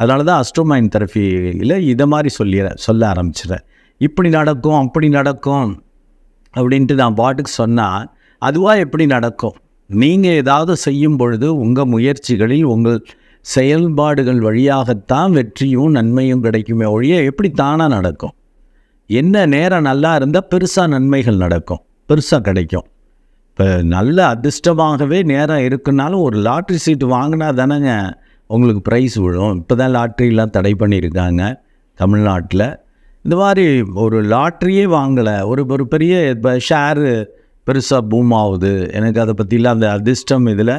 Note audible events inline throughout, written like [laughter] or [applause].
அதனால தான் அஸ்ட்ரோமைன் தெரப்பியில் இதை மாதிரி சொல்லிடுறேன் சொல்ல ஆரம்பிச்சிடுறேன். இப்படி நடக்கும் அப்படி நடக்கும் அப்படின்ட்டு நான் பாட்டுக்கு சொன்னால் அதுவாக எப்படி நடக்கும்? நீங்கள் ஏதாவது செய்யும் பொழுது உங்கள் முயற்சிகளில் உங்கள் செயல்பாடுகள் வழியாகத்தான் வெற்றியும் நன்மையும் கிடைக்குமே ஒழிய எப்படி தானாக நடக்கும்? என்ன நேரம் நல்லா இருந்தால் பெருசாக நன்மைகள் நடக்கும் பெருசாக கிடைக்கும். இப்போ நல்ல அதிர்ஷ்டமாகவே நேரம் இருக்குனாலும் ஒரு லாட்ரி சீட்டு வாங்கினா தானேங்க உங்களுக்கு ப்ரைஸ் விழும். இப்போ தான் லாட்ரிலாம் தடை பண்ணியிருக்காங்க தமிழ்நாட்டில். இந்த மாதிரி ஒரு லாட்ரியே வாங்கலை. ஒரு ஒரு பெரிய இப்போ ஷேரு பெருசாக பூம் ஆகுது. எனக்கு அதை பற்றிலாம் அந்த அதிர்ஷ்டம் இதில்.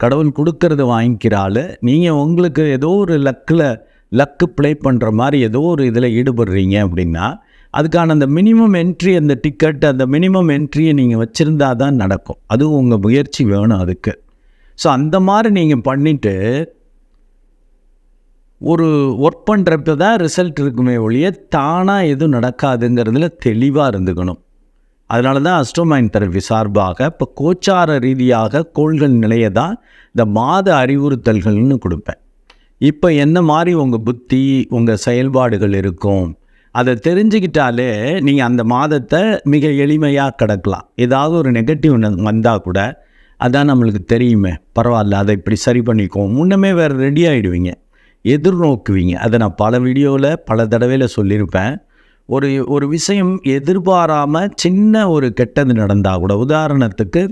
கடவுள் கொடுக்கறது வாங்கிக்கிறாள் நீங்கள் உங்களுக்கு ஏதோ ஒரு லக்கில் லக்கு ப்ளே பண்ணுற மாதிரி ஏதோ ஒரு இதில் ஈடுபடுறீங்க அப்படின்னா அதுக்கான அந்த மினிமம் என்ட்ரி அந்த டிக்கெட் அந்த மினிமம் என்ட்ரியை நீங்கள் வச்சுருந்தா தான் நடக்கும். அதுவும் உங்கள் முயற்சி வேணும் அதுக்கு. ஸோ அந்த மாதிரி நீங்கள் பண்ணிவிட்டு ஒரு ஒர்க் பண்ணுறப்ப தான் ரிசல்ட் இருக்குமே ஒழிய தானாக எதுவும் நடக்காதுங்கிறதுல தெளிவாக இருந்துக்கணும். அதனால தான் அஸ்ட்ரோமைன் தெரப்பி சார்பாக இப்போ கோச்சார ரீதியாக கோள்கள் நிலைய தான் இந்த மாத அறிவுறுத்தல்கள்னு கொடுப்பேன். இப்போ என்ன மாதிரி உங்கள் புத்தி உங்கள் செயல்பாடுகள் இருக்கும்? அதை தெரிஞ்சுக்கிட்டாலே நீங்கள் அந்த மாதத்தை மிக எளிமையாக கிடக்கலாம். ஏதாவது ஒரு நெகட்டிவ் வந்தால் கூட அதான் நம்மளுக்கு தெரியுமே. பரவாயில்ல அதை இப்படி சரி பண்ணிக்குவோம். முன்னமே வேறு ரெடி ஆகிடுவீங்க எதிர்நோக்குவீங்க. அதை நான் பல வீடியோவில் பல தடவையில் சொல்லியிருப்பேன். ஒரு ஒரு விஷயம் எதிர்பாராமல் சின்ன ஒரு கெட்டது நடந்தால் கூட உதாரணத்துக்கு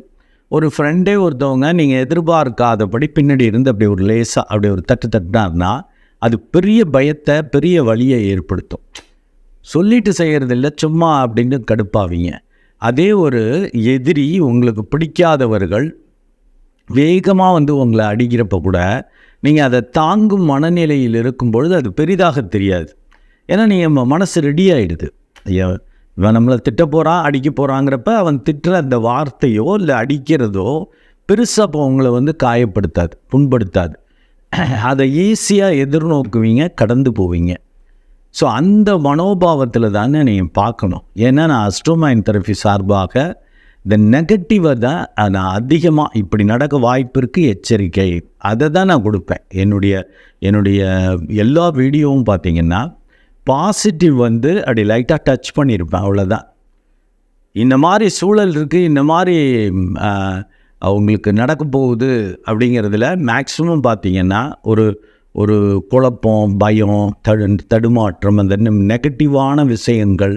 ஒரு ஃப்ரெண்டே ஒருத்தவங்க நீங்கள் எதிர்பார்க்காதபடி பின்னாடி இருந்து அப்படி ஒரு லேசாக அப்படி ஒரு தட்டு தட்டினார்னா அது பெரிய பயத்தை பெரிய வழியை ஏற்படுத்தும். சொல்லிட்டு செய்கிறது இல்லை சும்மா அப்படின்னு கடுப்பாவீங்க. அதே ஒரு எதிரி உங்களுக்கு பிடிக்காதவர்கள் வேகமாக வந்து உங்களை அடிக்கிறப்ப கூட நீங்கள் அதை தாங்கும் மனநிலையில் இருக்கும் பொழுது அது பெரிதாக தெரியாது. ஏன்னா நீங்கள் மனசு ரெடி ஆகிடுது இவன் நம்மளை திட்ட போகிறான் அடிக்க போகிறாங்கிறப்ப அவன் திட்டுற அந்த வார்த்தையோ இல்லை அடிக்கிறதோ பெருசாக இப்போ உங்களை வந்து காயப்படுத்தாது புண்படுத்தாது. [clears throat] அதை ஈஸியாக எதிர்நோக்குவீங்க கடந்து போவீங்க. ஸோ அந்த மனோபாவத்தில் தானே நீங்கள் பார்க்கணும். ஏன்னா நான் அஸ்ட்ரோமைன் தெரப்பி சார்பாக இந்த நெகட்டிவை தான் நான் அதிகமாக இப்படி நடக்க வாய்ப்பு இருக்குது எச்சரிக்கை. அதை தான் நான் கொடுப்பேன். என்னுடைய என்னுடைய எல்லா வீடியோவும் பார்த்திங்கன்னா பாசிட்டிவ் வந்து அப்படி லைட்டாக டச் பண்ணியிருப்பேன் அவ்வளோதான் இந்த மாதிரி சூழல் இருக்குது இந்த மாதிரி அவங்களுக்கு நடக்க போகுது அப்படிங்கிறதுல மேக்ஸிமம் பார்த்திங்கன்னா ஒரு ஒரு குழப்பம் பயம் தடு தடுமாற்றம் அந்த நெகட்டிவான விஷயங்கள்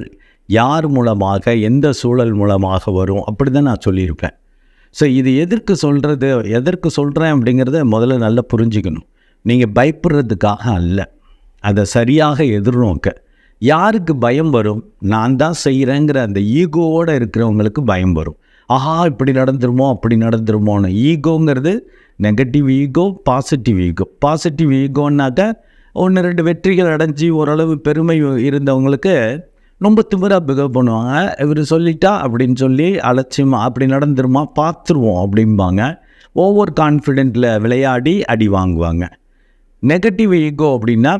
யார் மூலமாக எந்த சூழல் மூலமாக வரும்? அப்படி தான் நான் சொல்லியிருப்பேன். ஸோ இது எதற்கு சொல்கிறது எதற்கு சொல்கிறேன் அப்படிங்கிறத முதல்ல நல்லா புரிஞ்சுக்கணும். நீங்கள் பயப்படுறதுக்காக அல்ல. அதை சரியாக எதிர்நோக்க. யாருக்கு பயம் வரும்? நான் தான் செய்கிறேங்கிற அந்த ஈகோவோடு இருக்கிறவங்களுக்கு பயம் வரும். ஆஹா இப்படி நடந்துருமோ அப்படி நடந்துருமோன்னு. ஈகோங்கிறது negative ego positive ego. Positive ஈகோன்னாக்க ஒன்று ரெண்டு வெற்றிகள் அடைஞ்சி ஓரளவு பெருமை இருந்தவங்களுக்கு ரொம்ப திமிராக பிகவ் பண்ணுவாங்க. இவர் சொல்லிட்டா அப்படின்னு சொல்லி அலட்சியமாக அப்படி நடந்துருமா பார்த்துருவோம் அப்படிம்பாங்க. ஓவர் கான்ஃபிடென்ட்டில் விளையாடி அடி வாங்குவாங்க. நெகட்டிவ் ஈகோ அப்படின்னா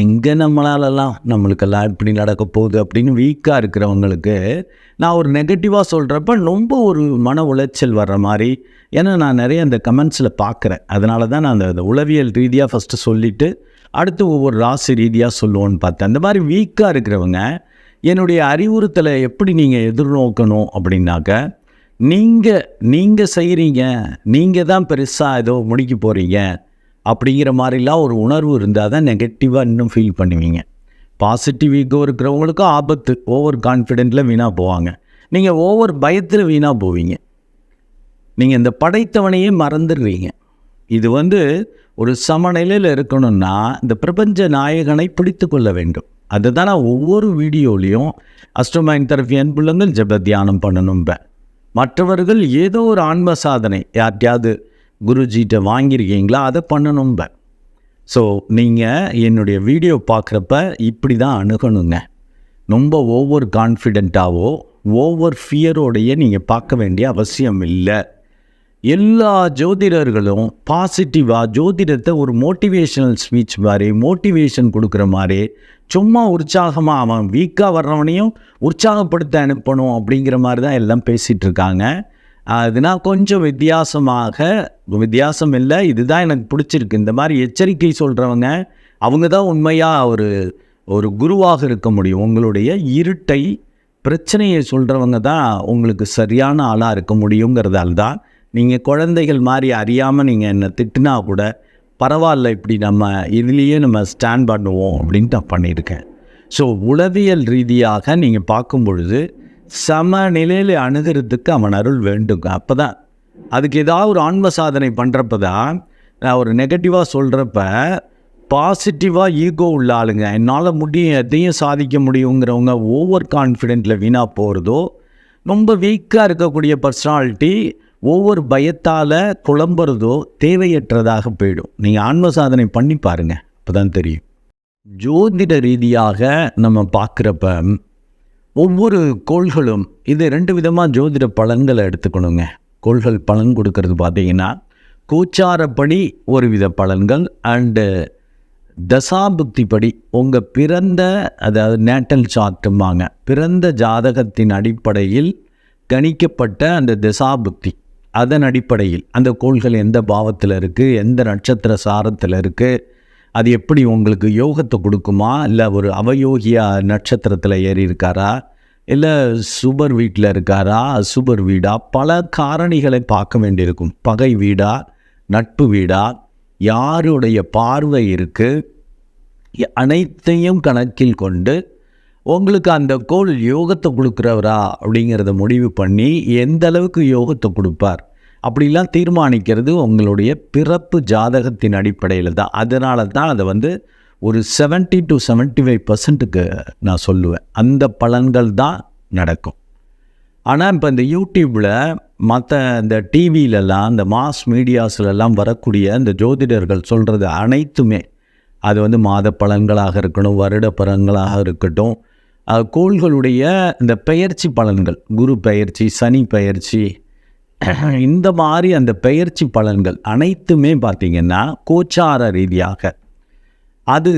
எங்கே நம்மளாலலாம் நம்மளுக்கெல்லாம் இப்படி நடக்க போகுது? அப்படின்னு வீக்காக இருக்கிறவங்களுக்கு நான் ஒரு நெகட்டிவாக சொல்கிறப்ப ரொம்ப ஒரு மன உளைச்சல் வர்ற மாதிரி ஏன்னா நான் நிறைய அந்த கமெண்ட்ஸில் பார்க்குறேன். அதனால தான் நான் அந்த உளவியல் ரீதியாக ஃபஸ்ட்டு சொல்லிவிட்டு அடுத்து ஒவ்வொரு ராசி ரீதியாக சொல்லுவோன்னு பார்த்தேன். அந்த மாதிரி வீக்காக இருக்கிறவங்க என்னுடைய அறிவுறுத்தலை எப்படி நீங்கள் எதிர்நோக்கணும் அப்படின்னாக்க நீங்கள் நீங்கள் செய்கிறீங்க நீங்கள் தான் பெருசாக ஏதோ முடிக்க போகிறீங்க அப்படிங்கிற மாதிரிலாம் ஒரு உணர்வு இருந்தால் தான் நெகட்டிவாக இன்னும் ஃபீல் பண்ணுவீங்க. பாசிட்டிவ் ஈகோ இருக்கிறவங்களுக்கும் ஆபத்து ஓவர் கான்ஃபிடென்ட்டில் வீணாக போவாங்க. நீங்கள் ஓவர் பயத்தில் வீணாக போவீங்க. நீங்கள் இந்த படைத்தவனையே மறந்துடுவீங்க இது வந்து ஒரு சமநிலையில் இருக்கணும்னா இந்த பிரபஞ்ச நாயகனை பிடித்து கொள்ள வேண்டும். அதுதான் நான் ஒவ்வொரு வீடியோலையும் அஸ்ட்ரோமைன் தெரப்பி அன்புள்ளங்கள் ஜப தியானம் பண்ணணும்பேன் மற்றவர்கள் ஏதோ ஒரு ஆன்ம சாதனை யார்ட்டையாவது குருஜிகிட்ட வாங்கியிருக்கீங்களா அதை பண்ணணும்பேன் ஸோ நீங்கள் என்னுடைய வீடியோ பார்க்குறப்ப இப்படி தான் அணுகணுங்க. ரொம்ப ஓவர் கான்ஃபிடெண்ட்டாகவோ ஓவர் ஃபியரோடைய நீங்கள் பார்க்க வேண்டிய அவசியம் இல்லை. எல்லா ஜோதிடர்களும் பாசிட்டிவாக ஜோதிடத்தை ஒரு மோட்டிவேஷனல் ஸ்பீச் மாதிரி மோட்டிவேஷன் கொடுக்குற மாதிரி சும்மா உற்சாகமாக அவன் வீக்காக வர்றவனையும் உற்சாகப்படுத்த அனுப்பணும் அப்படிங்கிற மாதிரி தான் எல்லாம் பேசிகிட்டு இருக்காங்க. அதனால் கொஞ்சம் வித்தியாசமாக வித்தியாசம் இல்லை இதுதான் எனக்கு பிடிச்சிருக்கு. இந்த மாதிரி எச்சரிக்கை சொல்கிறவங்க அவங்க தான் உண்மையாக ஒரு ஒரு குருவாக இருக்க முடியும். உங்களுடைய இருட்டை பிரச்சனையை சொல்கிறவங்க தான் உங்களுக்கு சரியான ஆளாக இருக்க முடியுங்கிறதால தான் நீங்கள் குழந்தைகள் மாதிரி அறியாமல் நீங்கள் என்னை திட்டினா கூட பரவாயில்ல இப்படி நம்ம இதுலேயே நம்ம ஸ்டாண்ட் பண்ணுவோம் அப்படின்ட்டு நான் பண்ணியிருக்கேன். ஸோ உளவியல் ரீதியாக நீங்கள் பார்க்கும் பொழுது சமநிலையில் அணுகிறதுக்கு அவன் அருள் வேண்டுங்க அப்போ தான் அதுக்கு ஏதாவது ஒரு ஆன்ம சாதனை பண்ணுறப்ப தான் நான் ஒரு நெகட்டிவாக சொல்கிறப்ப பாசிட்டிவாக ஈகோ உள்ள ஆளுங்க என்னால் முடியும் எதையும் சாதிக்க முடியுங்கிறவங்க ஓவர் கான்ஃபிடென்ட்டில் வீணாக போகிறதோ ரொம்ப வீக்காக இருக்கக்கூடிய பர்சனாலிட்டி ஒவ்வொரு பயத்தால் குழம்புறதோ தேவையற்றதாக போயிடும். நீங்கள் ஆன்ம சாதனை பண்ணி பாருங்கள் அப்போ தான் தெரியும். ஜோதிட ரீதியாக நம்ம பார்க்குறப்ப ஒவ்வொரு கோள்களும் இது ரெண்டு விதமாக ஜோதிட பலன்களை எடுத்துக்கணுங்க. கோள்கள் பலன் கொடுக்கறது பார்த்தீங்கன்னா கூச்சாரப்படி ஒரு வித பலன்கள் அண்டு தசாபுக்திப்படி உங்கள் பிறந்த அதாவது நேட்டல் சார்ட்டும்பாங்க பிறந்த ஜாதகத்தின் அடிப்படையில் கணிக்கப்பட்ட அந்த தசாபுக்தி. அதன் அடிப்படையில் அந்த கோள்கள் எந்த பாவத்தில் இருக்குது எந்த நட்சத்திர சாரத்தில் இருக்குது அது எப்படி உங்களுக்கு யோகத்தை கொடுக்குமா? இல்லை ஒரு அவயோகியா நட்சத்திரத்தில் ஏறி இருக்காரா? இல்லை சுபர் வீட்டில் இருக்காரா? சுபர் வீடா? பல காரணிகளை பார்க்க வேண்டியிருக்கும். பகை வீடா? நட்பு வீடா? யாருடைய பார்வை இருக்குது அனைத்தையும் கணக்கில் கொண்டு உங்களுக்கு அந்த கோள் யோகத்தை கொடுக்குறவரா அப்படிங்கிறத முடிவு பண்ணி எந்த அளவுக்கு யோகத்தை கொடுப்பார்? அப்படிலாம் தீர்மானிக்கிறது உங்களுடைய பிறப்பு ஜாதகத்தின் அடிப்படையில் தான். அதனால தான் அதை வந்து ஒரு செவன்ட்டி டு செவன்ட்டி ஃபைவ் பர்சன்ட்டுக்கு நான் சொல்லுவேன். அந்த பலன்கள் தான் நடக்கும். ஆனால் இப்போ இந்த யூடியூப்பில் மற்ற இந்த டிவியிலலாம் இந்த மாஸ் மீடியாஸ்லலாம் வரக்கூடிய இந்த ஜோதிடர்கள் சொல்கிறது அனைத்துமே. அது வந்து மாத பலன்களாக இருக்கணும் வருட பலன்களாக இருக்கட்டும் கோள்களுடைய இந்த பெயர்ச்சி பலன்கள் குரு பெயர்ச்சி சனி பெயர்ச்சி [clears throat] இந்த மாதிரி அந்த பெயர்ச்சி பலன்கள் அனைத்துமே பார்த்திங்கன்னா கோச்சார ரீதியாக. அது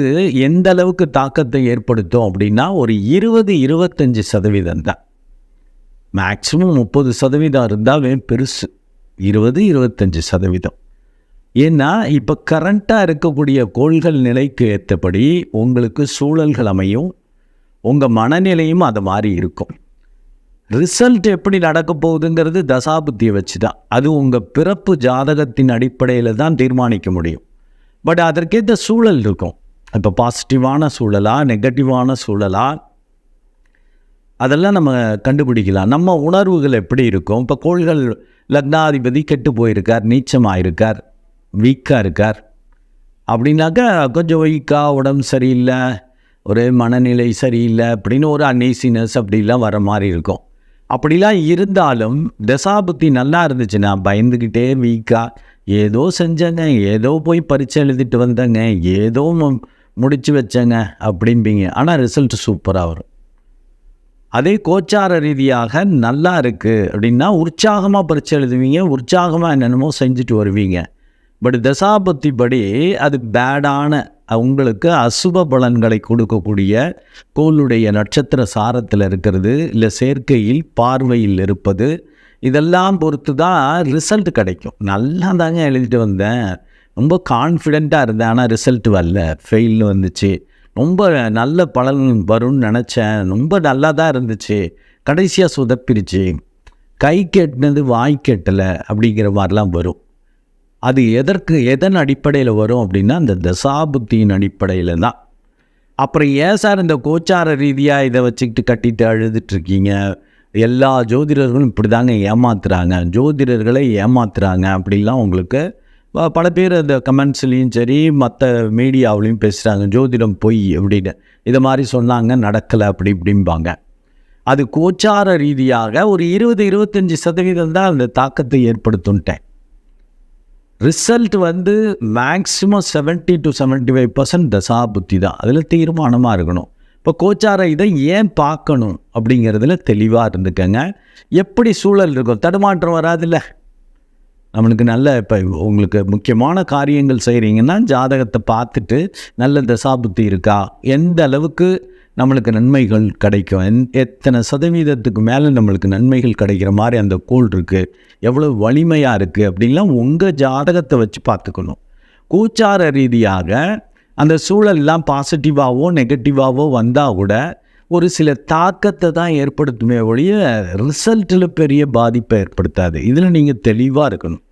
எந்த அளவுக்கு தாக்கத்தை ஏற்படுத்தும் அப்படின்னா ஒரு இருபது இருபத்தஞ்சி சதவீதம் தான். மேக்சிமம் முப்பது சதவீதம் இருந்தாவே பெருசு. இருபது இருபத்தஞ்சி சதவீதம். ஏன்னா இப்போ கரண்ட்டாக இருக்கக்கூடிய கோள்கள் நிலைக்கு ஏற்றபடி உங்களுக்கு சூழல்கள் அமையும் உங்கள் மனநிலையும் அது மாதிரி இருக்கும். ரிசல்ட் எப்படி நடக்க போகுதுங்கிறது தசாபுத்தியை வச்சு தான் அது உங்கள் பிறப்பு ஜாதகத்தின் அடிப்படையில் தான் தீர்மானிக்க முடியும். பட் அதற்கேற்ற சூழல் இருக்கும். இப்போ பாசிட்டிவான சூழலா நெகட்டிவான சூழலா? அதெல்லாம் நம்ம கண்டுபிடிக்கலாம். நம்ம உணர்வுகள் எப்படி இருக்கும்? இப்போ கோள்கள் லக்னாதிபதி கெட்டு போயிருக்கார் நீச்சமாக இருக்கார் வீக்காக இருக்கார். அப்படின்னாக்கா கொஞ்சம் வீக்காக உடம்பு சரியில்லை ஒரு மனநிலை சரியில்லை அப்படின்னு ஒரு அன்னீசினஸ் அப்படிலாம் வர மாதிரி இருக்கும். அப்படிலாம் இருந்தாலும் தசாபுத்தி நல்லா இருந்துச்சுன்னா பயந்துக்கிட்டே வீக்காக ஏதோ செஞ்சேங்க ஏதோ போய் பரீட்சை எழுதிட்டு வந்தேங்க ஏதோ முடிச்சு வச்சேங்க அப்படிம்பீங்க. ஆனால் ரிசல்ட் சூப்பராக வரும். அதே கோச்சார ரீதியாக நல்லா இருக்குது அப்படின்னா உற்சாகமாக பரீட்சை எழுதுவீங்க உற்சாகமாக என்னென்னமோ செஞ்சுட்டு வருவீங்க. பட் தசாபத்தி படி அது பேடான உங்களுக்கு அசுப பலன்களை கொடுக்கக்கூடிய கோளுடைய நட்சத்திர சாரத்தில் இருக்கிறது இல்லை சேர்க்கையில் பார்வையில் இருப்பது இதெல்லாம் பொறுத்து தான் ரிசல்ட் கிடைக்கும். நல்லா தாங்க எழுதிட்டு வந்தேன். ரொம்ப கான்ஃபிடெண்ட்டாக இருந்தேன் ஆனால் ரிசல்ட் வரல. ஃபெயில்னு வந்துச்சு. ரொம்ப நல்ல பலன் வரும்னு நினச்சேன். ரொம்ப நல்லா தான் இருந்துச்சு. கடைசியாக சொதப்பிருச்சு. கை கெட்டினது வாய் கெட்டலை அப்படிங்கிற மாதிரிலாம் வரும். அது எதற்கு எதன் அடிப்படையில் வரும் அப்படின்னா அந்த தசாபுத்தியின் அடிப்படையில் தான். அப்புறம் ஏன் சார் இந்த கோச்சார ரீதியாக இதை வச்சுக்கிட்டு கட்டிட்டு அழுதுட்ருக்கீங்க எல்லா ஜோதிடர்களும் இப்படி தாங்க ஏமாத்துறாங்க. ஜோதிடர்களை ஏமாத்துறாங்க அப்படிலாம் உங்களுக்கு பல பேர் அந்த கமெண்ட்ஸ்லேயும் சரி மற்ற மீடியாவிலையும் பேசுகிறாங்க ஜோதிடம் பொய் அப்படின்னு. இதை மாதிரி சொன்னாங்க நடக்கலை அப்படி இப்படிம்பாங்க. அது கோச்சார ரீதியாக ஒரு இருபது இருபத்தஞ்சி சதவீதம் தான் அந்த தாக்கத்தை ஏற்படுத்துன்ட்டேன். ரிசல்ட் வந்து மேக்ஸிமம் 70 டு 75% ஃபைவ் பர்சன்ட் தசா புத்தி தான். அதில் தீர்மானமாக இருக்கணும். இப்போ கோச்சார இதை ஏன் பார்க்கணும் அப்படிங்கிறதுல தெளிவாக இருந்துக்கங்க. எப்படி சூழல் இருக்கும் தடுமாற்றம் வராதுல்ல. நம்மளுக்கு நல்ல இப்போ உங்களுக்கு முக்கியமான காரியங்கள் செய்கிறீங்கன்னா ஜாதகத்தை பார்த்துட்டு நல்ல தசாபுத்தி இருக்கா? எந்த அளவுக்கு நம்மளுக்கு நன்மைகள் கிடைக்கும். எத்தனை சதவீதத்துக்கு மேலே நம்மளுக்கு நன்மைகள் கிடைக்கிற மாதிரி அந்த கோல் இருக்குது எவ்வளோ வலிமையாக இருக்குது அப்படின்லாம் உங்கள் ஜாதகத்தை வச்சு பார்த்துக்கணும். கூச்சார ரீதியாக அந்த சூழல்லாம் பாசிட்டிவாகவோ நெகட்டிவாகவோ வந்தால் கூட ஒரு சில தாக்கத்தை தான் ஏற்படுத்துமே ஒழிய ரிசல்ட்டில் பெரிய பாதிப்பை ஏற்படுத்தாது. இதில் நீங்கள் தெளிவாக இருக்கணும்.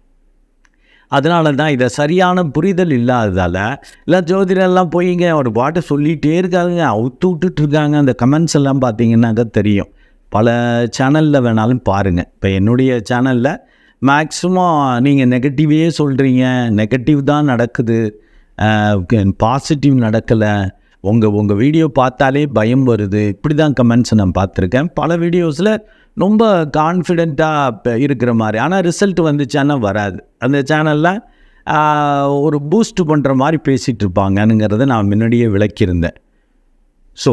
அதனால தான் இதை சரியான புரிதல் இல்லாததால் இல்லை ஜோதிடெல்லாம் போயிங்க ஒரு பாட்டை சொல்லிகிட்டே இருக்காங்க அவுத்து விட்டுட்ருக்காங்க அந்த கமெண்ட்ஸ் எல்லாம் பார்த்தீங்கன்னாக்கா தெரியும். பல சேனலில் வேணாலும் பாருங்கள் இப்போ என்னுடைய சேனலில் மேக்ஸிமம் நீங்கள் நெகட்டிவே சொல்கிறீங்க நெகட்டிவ் தான் நடக்குது. பாசிட்டிவ் நடக்கலை. உங்கள் உங்கள் வீடியோ பார்த்தாலே பயம் வருது. இப்படி தான் கமெண்ட்ஸ் நான் பார்த்துருக்கேன். பல வீடியோஸில் ரொம்ப கான்ஃபிடெண்ட்டாக இருக்கிற மாதிரி. ஆனால் ரிசல்ட் வந்துச்சான்னா வராது. அந்த சேனலில் ஒரு பூஸ்ட் பண்ணுற மாதிரி பேசிகிட்டு இருப்பாங்கனுங்கிறத நான் முன்னாடியே விளக்கியிருந்தேன். ஸோ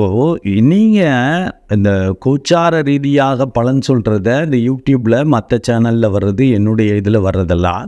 நீங்கள் இந்த கோச்சார ரீதியாக பலன் சொல்கிறத இந்த யூடியூப்பில் மற்ற சேனலில் வர்றது என்னுடைய இதில் வர்றதெல்லாம்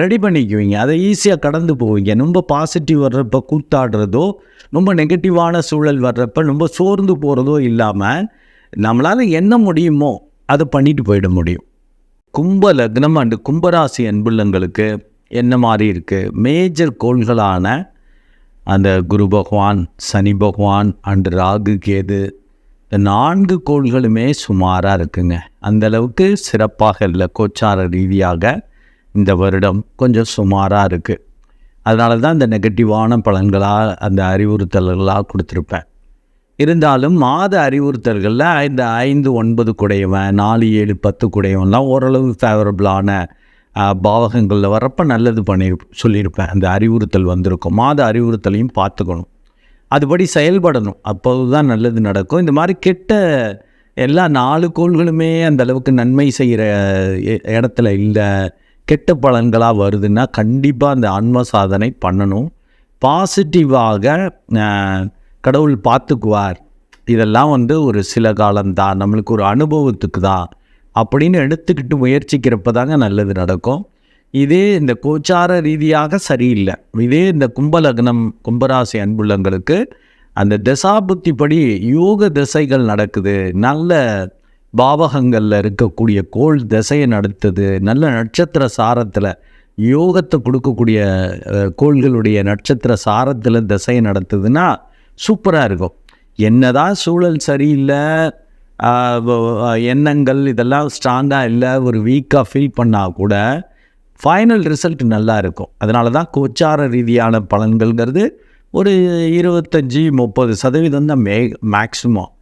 ரெடி பண்ணிக்குவீங்க. அதை ஈஸியாக கடந்து போவீங்க. ரொம்ப பாசிட்டிவ் வர்றப்போ கூத்தாடுறதோ ரொம்ப நெகட்டிவான சூழல் வர்றப்ப ரொம்ப சோர்ந்து போகிறதோ இல்லாமல் நம்மளால் என்ன முடியுமோ அதை பண்ணிட்டு போயிட முடியும். கும்ப லக்னம் அண்டு கும்பராசி அன்புள்ளங்களுக்கு என்ன மாதிரி இருக்குது மேஜர் கோள்களான அந்த குரு பகவான் சனி பகவான் அண்டு ராகு கேது இந்த நான்கு கோள்களுமே சுமாராக இருக்குங்க. அந்த அளவுக்கு சிறப்பாக இல்லை கோச்சார ரீதியாக. இந்த வருடம் கொஞ்சம் சுமாராக இருக்குது அதனால தான் இந்த நெகட்டிவான பலன்களாக அந்த அறிவுறுத்தல்களாக கொடுத்துருப்பேன். இருந்தாலும் மாத அறிவுறுத்தல்களில் இந்த ஐந்து ஒன்பது குடையவன் நாலு ஏழு பத்து குடையவன்லாம் ஓரளவு ஃபேவரபிளான பாவகங்களில் வரப்போ நல்லது பண்ணி சொல்லியிருப்பேன். அந்த அறிவுறுத்தல் வந்திருக்கும். மாத அறிவுறுத்தலையும் பார்த்துக்கணும். அதுபடி செயல்படணும். அப்போது தான் நல்லது நடக்கும். இந்த மாதிரி கெட்ட எல்லா நாலு கோள்களுமே அந்த அளவுக்கு நன்மை செய்கிற இடத்துல இல்லை. கெட்ட பலன்களாக வருதுன்னா கண்டிப்பாக அந்த ஆன்ம சாதனை பண்ணணும். பாசிட்டிவாக கடவுள் பார்த்துக்குவார். இதெல்லாம் வந்து ஒரு சில காலம்தான். நம்மளுக்கு ஒரு அனுபவத்துக்கு தான் அப்படின்னு எடுத்துக்கிட்டு முயற்சிக்கிறப்ப தாங்க நல்லது நடக்கும். இதே இந்த கோச்சார ரீதியாக சரியில்லை. இதே இந்த கும்பலக்னம் கும்பராசி அன்புள்ளங்களுக்கு அந்த தசாபுத்தி படி யோக திசைகள் நடக்குது. நல்ல பாவகங்களில் இருக்கக்கூடிய கோள் திசையை நடத்துது. நல்ல நட்சத்திர சாரத்தில் யோகத்தை கொடுக்கக்கூடிய கோள்களுடைய நட்சத்திர சாரத்தில் திசையை நடத்துதுன்னா சூப்பராக இருக்கும். என்னதான் சூழல் சரியில்லை எண்ணங்கள் இதெல்லாம் ஸ்ட்ராங்காக இல்லை ஒரு வீக்காக ஃபீல் பண்ணால் கூட ஃபைனல் ரிசல்ட் நல்லா இருக்கும். அதனால தான் கோச்சார ரீதியான பலன்கள்ங்கிறது ஒரு இருபத்தஞ்சி முப்பது சதவீதம் தான் மே மேக்ஸிமம்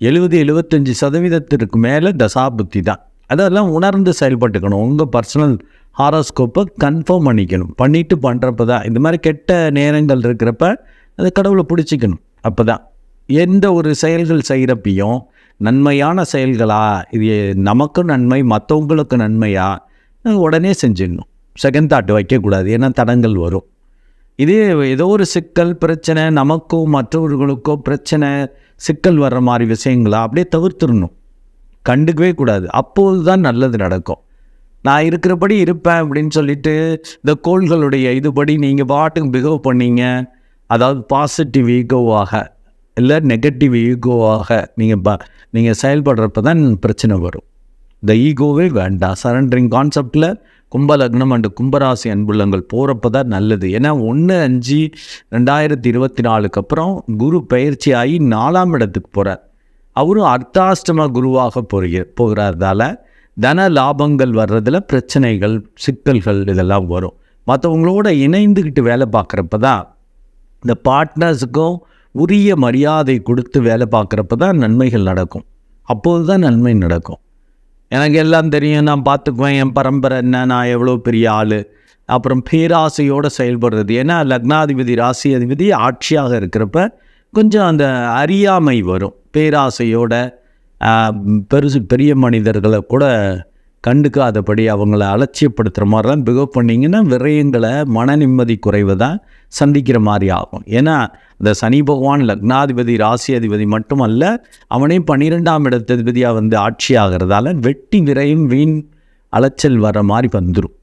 எழுபது எழுபத்தஞ்சி சதவீதத்திற்கு மேலே தசாபுத்தி தான். அதெல்லாம் உணர்ந்து செயல்பட்டுக்கணும். உங்கள் பர்சனல் ஹாரோஸ்கோப்பை கன்ஃபார்ம் பண்ணிக்கணும். பண்ணிவிட்டு பண்ணுறப்ப தான். இந்த மாதிரி கெட்ட நேரங்கள் இருக்கிறப்ப அதை கடவுளை பிடிச்சிக்கணும். அப்போ தான் எந்த ஒரு செயல்கள் செய்கிறப்பையும் நன்மையான செயல்களா இது நமக்கும் நன்மை மற்றவங்களுக்கும் நன்மையா உடனே செஞ்சிடணும். செகண்ட் தாட் வைக்கக்கூடாது. ஏன்னா தடங்கள் வரும். இதே ஏதோ ஒரு சிக்கல் பிரச்சனை நமக்கோ மற்றவர்களுக்கோ பிரச்சனை சிக்கல் வர்ற மாதிரி விஷயங்களை? அப்படியே தவிர்த்துடணும். கண்டுக்கவே கூடாது. அப்போது தான் நல்லது நடக்கும். நான் இருக்கிறபடி இருப்பேன் அப்படின்னு சொல்லிட்டு இந்த கோள்களுடைய இதுபடி நீங்கள் பாட்டுக்கு பிஹேவ் பண்ணீங்க. அதாவது பாசிட்டிவ் ஈகோவாக இல்லை நெகட்டிவ் ஈகோவாக நீங்கள் ப நீங்கள் செயல்படுறப்ப தான் பிரச்சனை வரும். இந்த ஈகோவே வேண்டாம். சரண்டரிங் கான்செப்டில் கும்பலக்னம் அண்டு கும்பராசி அன்புள்ளங்கள் போகிறப்ப தான் நல்லது. ஏன்னா ஒன்று அஞ்சு ரெண்டாயிரத்தி இருபத்தி நாலுக்கு அப்புறம் குரு பயிற்சி ஆகி நாலாம் இடத்துக்கு போகிறார் அவரும் அர்த்தாஷ்டம குருவாக போகிற போகிறதால தன லாபங்கள் வர்றதில் பிரச்சனைகள் சிக்கல்கள் இதெல்லாம் வரும். மற்றவங்களோட இணைந்துக்கிட்டு வேலை பார்க்குறப்ப தான் இந்த பார்ட்னர்ஸுக்கும் உரிய மரியாதை கொடுத்து வேலை பார்க்குறப்ப தான் நன்மைகள் நடக்கும். அப்போது தான் நன்மை நடக்கும். எனக்கு எல்லாம் தெரியும் நான் பார்த்துக்குவேன் என் பரம்பரை என்ன நான் எவ்வளோ பெரிய ஆள். அப்புறம் பேராசையோடு செயல்படுறது. ஏன்னா லக்னாதிபதி ராசி அதிபதி ஆட்சியாக இருக்கிறப்ப கொஞ்சம் அந்த அறியாமை வரும். பேராசையோட பெருசு பெரிய மனிதர்களை கூட கண்டுக்காதபடி அவங்கள அலட்சியப்படுத்துகிற மாதிரிலாம் பிகவ் பண்ணிங்கன்னா விரயங்களை மன நிம்மதி குறைவு தான் சந்திக்கிற மாதிரி ஆகும். ஏன்னா இந்த சனி பகவான் லக்னாதிபதி ராசி அதிபதி மட்டுமல்ல அவனே பன்னிரெண்டாம் இடத்ததிபதியாக வந்து ஆட்சி ஆகிறதால வெட்டி விரையும் வீண் அலைச்சல் வர மாதிரி வந்துடும்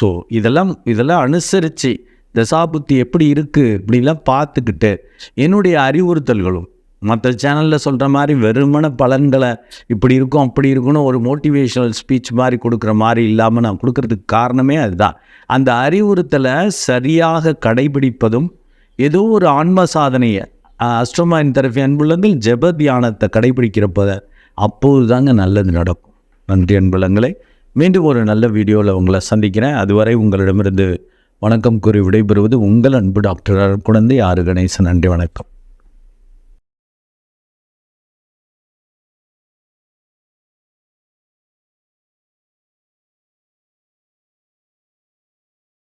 ஸோ இதெல்லாம் இதெல்லாம் அனுசரித்து தசாபுத்தி எப்படி இருக்குது இப்படிலாம் பார்த்துக்கிட்டு என்னுடைய அறிவுறுத்தல்களும் மற்ற சேனலில் சொல்கிற மாதிரி வெறுமன பலன்களை இப்படி இருக்கும் அப்படி இருக்கும்னு ஒரு மோட்டிவேஷனல் ஸ்பீச் மாதிரி கொடுக்குற மாதிரி இல்லாமல் நான் கொடுக்கறதுக்கு காரணமே அதுதான். அந்த அறிவுறுத்தலை சரியாக கடைபிடிப்பதும் ஏதோ ஒரு ஆன்ம சாதனையை அஸ்ட்ரோமாயின் தெரபி அன்புள்ளங்கள் ஜெப தியானத்தை கடைபிடிக்கிறப்ப அப்போது தாங்க நல்லது நடக்கும். நன்றி அன்புள்ளங்களை. மீண்டும் ஒரு நல்ல வீடியோவில் உங்களை சந்திக்கிறேன். அதுவரை உங்களிடமிருந்து வணக்கம் கூறி விடைபெறுவது உங்கள் அன்பு டாக்டர் குழந்தை ஆறு கணேசன். நன்றி வணக்கம்.